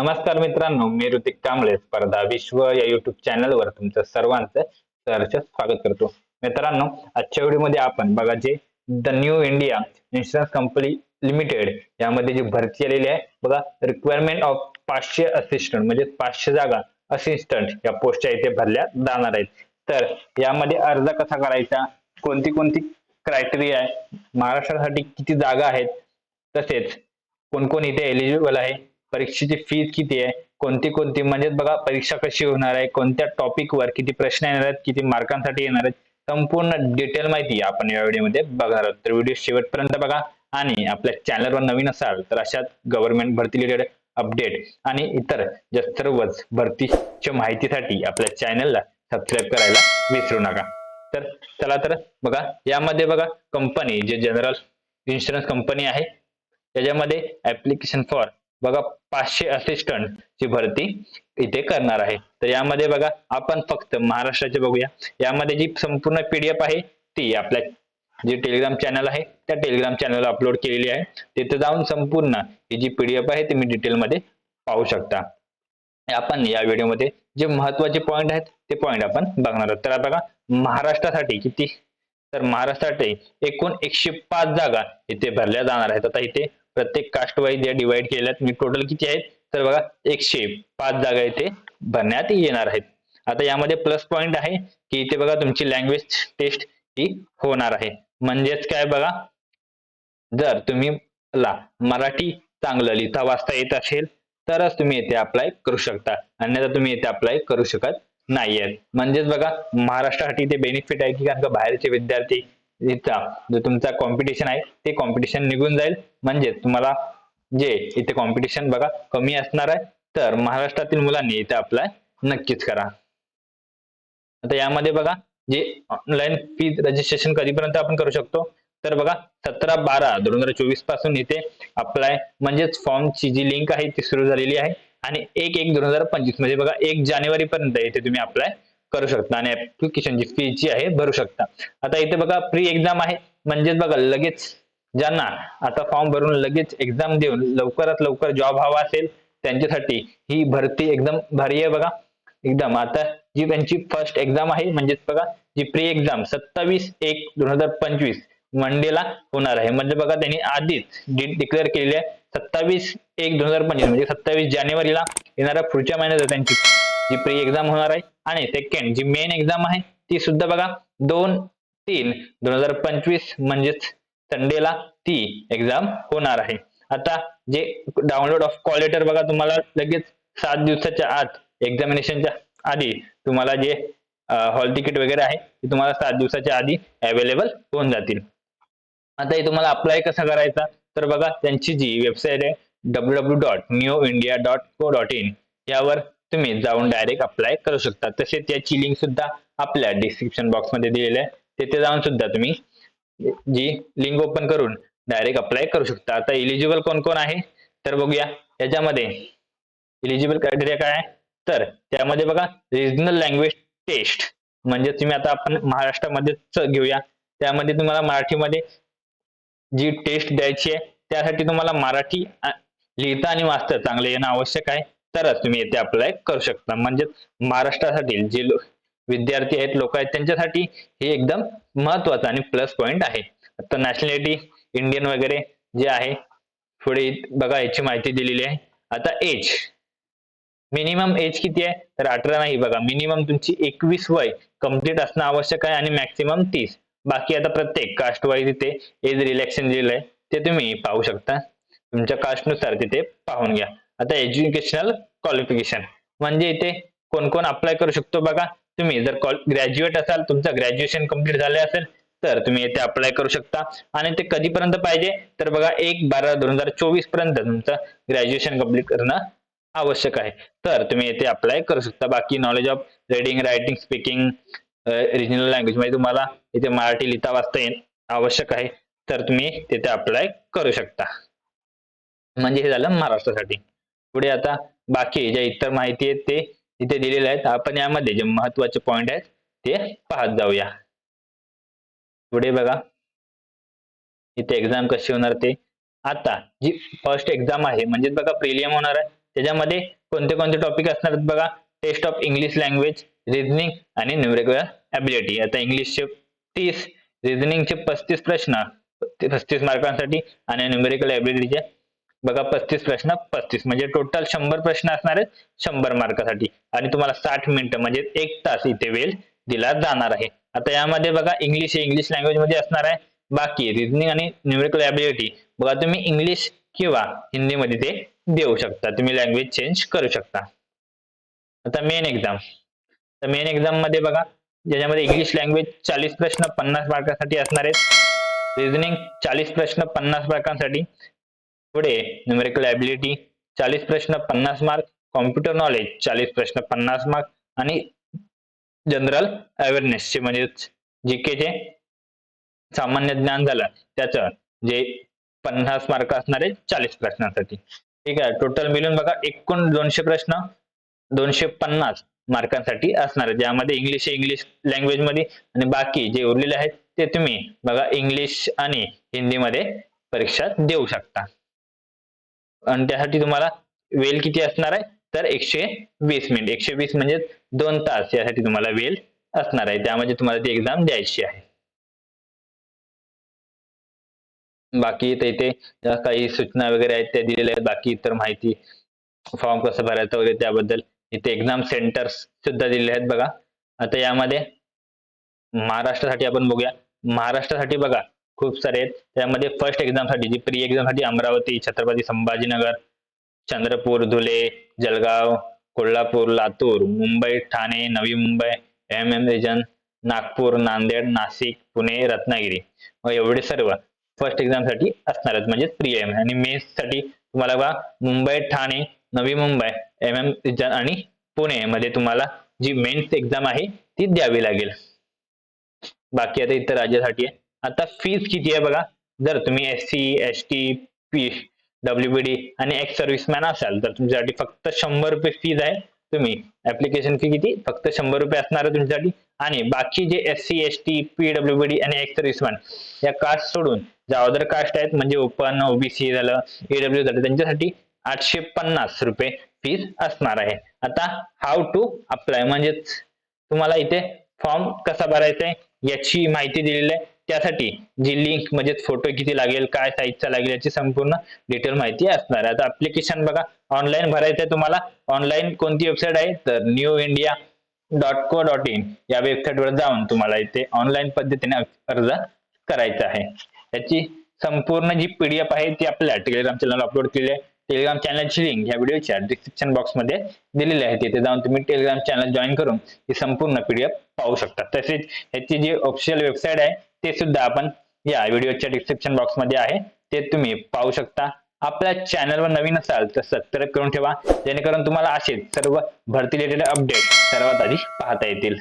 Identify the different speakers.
Speaker 1: नमस्कार मित्रांनो मी ऋतिक कांबळे. स्पर्धा विश्व या युट्यूब चॅनलवर तुमचं सर्वांचं सहर्ष स्वागत करतो. मित्रांनो आजच्या व्हिडिओमध्ये आपण बघा जे the new India insurance company limited यामध्ये जी भरती आलेली आहे बघा रिक्वायरमेंट ऑफ पाचशे असिस्टंट म्हणजे पाचशे जागा असिस्टंट या पोस्टच्या इथे भरल्या जाणार आहेत. तर यामध्ये अर्ज कसा करायचा? कोणती कोणती क्रायटेरिया आहे? महाराष्ट्रासाठी किती जागा आहेत? तसेच कोण कोण इथे एलिजिबल आहे? परीक्षेची फीज किती आहे? कोणती कोणती? म्हणजे बघा परीक्षा कशी होणार आहे? कोणत्या टॉपिकवर किती प्रश्न येणार आहेत? किती मार्कांसाठी येणार आहेत? संपूर्ण डिटेल माहिती आपण या व्हिडिओमध्ये बघणार आहोत. तर व्हिडिओ शेवटपर्यंत बघा आणि आपल्या चॅनलवर नवीन असाल तर अशाच गव्हर्नमेंट भरती रिलेटेड अपडेट आणि इतर ज्या सर्वच भरतीच्या माहितीसाठी आपल्या चॅनलला सबस्क्राईब करायला विसरू नका. तर चला तर बघा यामध्ये बघा कंपनी जे जनरल इन्शुरन्स कंपनी आहे त्याच्यामध्ये ऍप्लिकेशन फॉर बघा पाचशे असिस्टंट ची भरती इथे करणार आहे. तर यामध्ये बघा आपण फक्त महाराष्ट्राचे बघूया. यामध्ये जी संपूर्ण पीडीएफ आहे ती आपल्या जे टेलिग्राम चॅनल आहे त्या टेलिग्राम चॅनलला अपलोड केलेली आहे. तिथे जाऊन संपूर्ण ही जी पीडीएफ आहे ती मी डिटेलमध्ये पाहू शकता. आपण या व्हिडिओमध्ये जे महत्त्वाचे पॉईंट आहेत ते पॉईंट आपण बघणार आहोत. तर बघा महाराष्ट्रासाठी किती? तर महाराष्ट्रासाठी एकूण एकशे पाच जागा इथे भरल्या जाणार आहेत. आता इथे प्रत्येक कास्ट वाईज या डिवाइड केल्यात. म्हणजे मी टोटल किती आहेत? तर बघा एकशे पाच जागा इथे भरण्यात येणार आहेत. आता यामध्ये प्लस पॉइंट आहे की इथे बघा तुमची लँग्वेज टेस्ट ही होणार आहे. म्हणजेच काय बघा? जर तुम्ही ला मराठी चांगलं लिहिता वाचता येत असेल तरच तुम्ही येथे अप्लाय करू शकता. अन्यथा तुम्ही येथे अप्लाय करू शकत नाहीयेत. म्हणजेच बघा महाराष्ट्रासाठी ते बेनिफिट आहे की कारण का बाहेरचे विद्यार्थी जो तुमचा कॉम्पिटिशन आहे ते कॉम्पिटिशन निघून जाईल. म्हणजे तुम्हाला जे इथे कॉम्पिटिशन बघा कमी असणार आहे तर महाराष्ट्रातील मुलांनी इथे अप्लाय नक्कीच करा. आता यामध्ये बघा जे ऑनलाईन फीज रजिस्ट्रेशन कधीपर्यंत आपण करू शकतो? तर बघा सतरा बारा दोन हजार चोवीसपासून इथे अप्लाय म्हणजेच फॉर्मची जी लिंक आहे ती सुरू झालेली आहे. आणि एक एक दोन हजार पंचवीस म्हणजे बघा एक जानेवारी पर्यंत इथे तुम्ही अप्लाय करू शकता आणि ऍप्लिकेशनची फी जी आहे भरू शकता. आता इथे बघा प्री एक्झाम आहे. म्हणजेच बघा लगेच ज्यांना आता फॉर्म भरून लगेच एक्झाम देऊन लवकरात लवकर जॉब हवा असेल त्यांच्यासाठी ही भरती एकदम भारी आहे बघा. एकदम. आता जी त्यांची फर्स्ट एक्झाम आहे म्हणजेच बघा जी प्री एक्झाम सत्तावीस एक दोन हजार पंचवीस मंडेला होणार आहे. म्हणजे बघा त्यांनी आधीच डिक्लेअर केलेली आहे सत्तावीस एक दोन हजार पंचवीस म्हणजे सत्तावीस जानेवारीला येणाऱ्या पुढच्या महिन्यात त्यांची. जी प्री एक्झाम होणार आहे आणि सेकंड जी मेन एक्झाम आहे ती सुद्धा बघा दोन तीन दोन हजार पंचवीस म्हणजेच संडेला ती एक्झाम होणार आहे. आता जे डाउनलोड ऑफ कॉल लेटर बघा तुम्हाला लगेच सात दिवसाच्या आत एक्झामिनेशनच्या आधी तुम्हाला जे हॉल तिकीट वगैरे आहे ते तुम्हाला सात दिवसाच्या आधी अवेलेबल होऊन जातील. आता हे तुम्हाला अप्लाय कसा करायचा? तर बघा त्यांची जी वेबसाईट आहे W W dot new India dot co dot in यावर तुम्ही जाऊन डायरेक्ट अप्लाय करू शकता. तसेच याची लिंक सुद्धा आपल्या डिस्क्रिप्शन बॉक्समध्ये दिलेली आहे. तिथे जाऊन सुद्धा तुम्ही जी लिंक ओपन करून डायरेक्ट अप्लाय करू शकता. आता इलिजिबल कोण कोण आहे? तर बघूया याच्यामध्ये इलिजिबल क्रायटेरिया काय आहे? तर त्यामध्ये बघा रिजनल लँग्वेज टेस्ट म्हणजे तुम्ही आता आपण महाराष्ट्रामध्येच घेऊया. त्यामध्ये तुम्हाला मराठीमध्ये जी टेस्ट द्यायची आहे त्यासाठी तुम्हाला मराठी लिहिता आणि वाचता चांगलं येणं आवश्यक आहे. तरच तुम्ही येथे अप्लाय करू शकता. म्हणजे महाराष्ट्रासाठी जे विद्यार्थी आहेत लोक आहेत त्यांच्यासाठी हे एकदम महत्वाचं आणि प्लस पॉइंट आहे. आता नॅशनॅलिटी इंडियन वगैरे जे आहे पुढे बघा याची माहिती दिलेली आहे. आता एज मिनिमम एज किती आहे? तर अठरा नाही बघा. मिनिमम तुमची एकवीस वय. कंप्लीट असणं आवश्यक आहे आणि मॅक्सिमम तीस. बाकी आता प्रत्येक कास्ट वाईज इथे एज रिलॅक्शन दिलेलं आहे ते तुम्ही पाहू शकता. तुमच्या कास्टनुसार तिथे पाहून घ्या. आता एज्युकेशनल क्वालिफिकेशन म्हणजे इथे कोण कोण अप्लाय करू शकतो बघा. तुम्ही जर ग्रॅज्युएट असाल तुमचं ग्रॅज्युएशन कंप्लीट झाले असेल तर तुम्ही येथे अप्लाय करू शकता. आणि ते कधीपर्यंत पाहिजे? तर बघा एक बारा दोन हजार चोवीसपर्यंत तुमचं ग्रॅज्युएशन कंप्लीट करणं आवश्यक आहे. तर तुम्ही येथे अप्लाय करू शकता. बाकी knowledge of reading writing speaking regional language म्हणजे तुम्हाला इथे मराठी लिहिता वाचता येणं आवश्यक आहे. तर तुम्ही तिथे अप्लाय करू शकता. म्हणजे हे झालं महाराष्ट्रासाठी. पुढे आता बाकी ज्या इतर माहिती आहेत ते इथे दिलेले आहेत. आपण यामध्ये जे महत्त्वाचे पॉइंट आहेत ते पाहत जाऊया. पुढे बघा. इथे एक्झाम कशी होणार ते. आता जी फर्स्ट एक्झाम आहे म्हणजे बघा प्रिलियम होणार आहे. त्याच्यामध्ये कोणते कोणते टॉपिक असणार आहेत बघा. Test of English language reasoning आणि न्यूमेरिकल ॲबिलिटी आता इंग्लिशचे तीस रिझनिंगचे पस्तीस प्रश्न पस्तीस मार्कांसाठी आणि न्यूमेरिकल ॲबिलिटीचे बघा पस्तीस प्रश्न पस्तीस. म्हणजे टोटल शंभर प्रश्न असणार आहेत शंभर मार्कासाठी. आणि तुम्हाला साठ मिनिटं म्हणजे एक तास इथे वेळ दिला जाणार आहे. आता यामध्ये बघा इंग्लिश हे इंग्लिश लँग्वेजमध्ये असणार आहे. बाकी रिजनिंग आणि न्यूमेरिकल ॲबिलिटी बघा तुम्ही इंग्लिश किंवा हिंदीमध्ये ते देऊ शकता. तुम्ही लँग्वेज चेंज करू शकता. आता मेन एक्झाम तर मेन एक्झाममध्ये बघा ज्याच्यामध्ये इंग्लिश लँग्वेज चाळीस प्रश्न पन्नास मार्कासाठी असणार आहेत. रिजनिंग चाळीस प्रश्न पन्नास मार्कांसाठी. पुढे न्यूमेरिकल ॲबिलिटी चाळीस प्रश्न पन्नास मार्क कॉम्प्युटर नॉलेज चाळीस प्रश्न पन्नास मार्क आणि जनरल अवेअरनेसचे म्हणजे जीकेचे सामान्य ज्ञान झालं. त्याचं जे पन्नास मार्क असणारे चाळीस प्रश्नांसाठी. ठीक आहे टोटल मिळून बघा एकूण दोनशे प्रश्न दोनशे पन्नास मार्कांसाठी असणार. आहे ज्यामध्ये इंग्लिश इंग्लिश लँग्वेजमध्ये आणि बाकी जे उरलेले आहेत ते तुम्ही बघा इंग्लिश आणि हिंदीमध्ये परीक्षा देऊ शकता. आणि त्यासाठी तुम्हाला वेल किती असणार आहे? तर एकशे वीस मिनिट. एकशे वीस म्हणजे दोन तास यासाठी तुम्हाला वेल असणार आहे. त्यामध्ये तुम्हाला ती एक्झाम द्यायची आहे. बाकी इथे इथे काही सूचना वगैरे आहेत त्या दिलेल्या आहेत. बाकी इतर माहिती फॉर्म कसं भरायचं वगैरे त्याबद्दल इथे एक्झाम सेंटर्स सुद्धा दिलेले आहेत बघा. आता यामध्ये महाराष्ट्रासाठी आपण बघूया. महाराष्ट्रासाठी बघा खूप सारे आहेत. त्यामध्ये फर्स्ट एक्झामसाठी जी प्री एक्झामसाठी Amravati Chhatrapati Sambhajinagar Chandrapur Dhule Jalgaon Kolhapur Latur Mumbai Thane Navi Mumbai M M region Nagpur Nanded Nashik Pune Ratnagiri. मग एवढे सर्व फर्स्ट एक्झामसाठी असणार आहेत. म्हणजे प्री एम आणि मेन्ससाठी तुम्हाला बघा Mumbai Thane Navi Mumbai M M region आणि पुणे मध्ये तुम्हाला जी मेन्स एक्झाम आहे ती द्यावी लागेल. बाकी आता इतर राज्यासाठी आहे. आता फीज किती आहे बघा? जर तुम्ही S C S T P W B D आणि एक्स सर्व्हिसमॅन असाल तर तुमच्यासाठी फक्त शंभर रुपये फीज आहे. तुम्ही ऍप्लिकेशन फी किती? फक्त शंभर रुपये असणार आहे तुमच्यासाठी. आणि बाकी जे S C S T P W B D आणि एक्स सर्व्हिसमॅन या कास्ट सोडून ज्या अदर कास्ट आहेत म्हणजे ओपन ओबीसी झालं ईडब्ल्यू झालं त्यांच्यासाठी आठशे पन्नास रुपये फीज असणार आहे. आता हाऊ टू अप्लाय म्हणजेच तुम्हाला इथे फॉर्म कसा भरायचा आहे याची माहिती दिलेली आहे. त्यासाठी जी लिंक म्हणजे फोटो किती लागेल काय साईजचा लागेल याची संपूर्ण डिटेल माहिती असणार आहे. आता अप्लिकेशन बघा ऑनलाईन भरायचं आहे तुम्हाला. ऑनलाईन कोणती वेबसाईट आहे? तर new India dot co dot in या वेबसाईटवर जाऊन तुम्हाला इथे ऑनलाईन पद्धतीने अर्ज करायचा आहे. याची संपूर्ण जी पीडीएफ आहे ती आपल्या टेलिग्राम चॅनल अपलोड केली आहे. टेलिग्राम चॅनलची लिंक या व्हिडिओच्या डिस्क्रिप्शन बॉक्समध्ये दिलेली आहे. तिथे जाऊन तुम्ही टेलिग्राम चॅनल जॉईन करून ही संपूर्ण पीडीएफ पाहू शकता. तसेच याची जी ऑफिशियल वेबसाईट आहे ते सुद्धा आपण या व्हिडिओच्या डिस्क्रिप्शन बॉक्समध्ये आहे. ते तुम्ही पाहू शकता. आपल्या चॅनलवर नवीन असाल तर सबस्क्राईब करून ठेवा. जेणेकरून तुम्हाला असेच सर्व भरती रिलेटेड अपडेट सर्वात आधी पाहता येतील.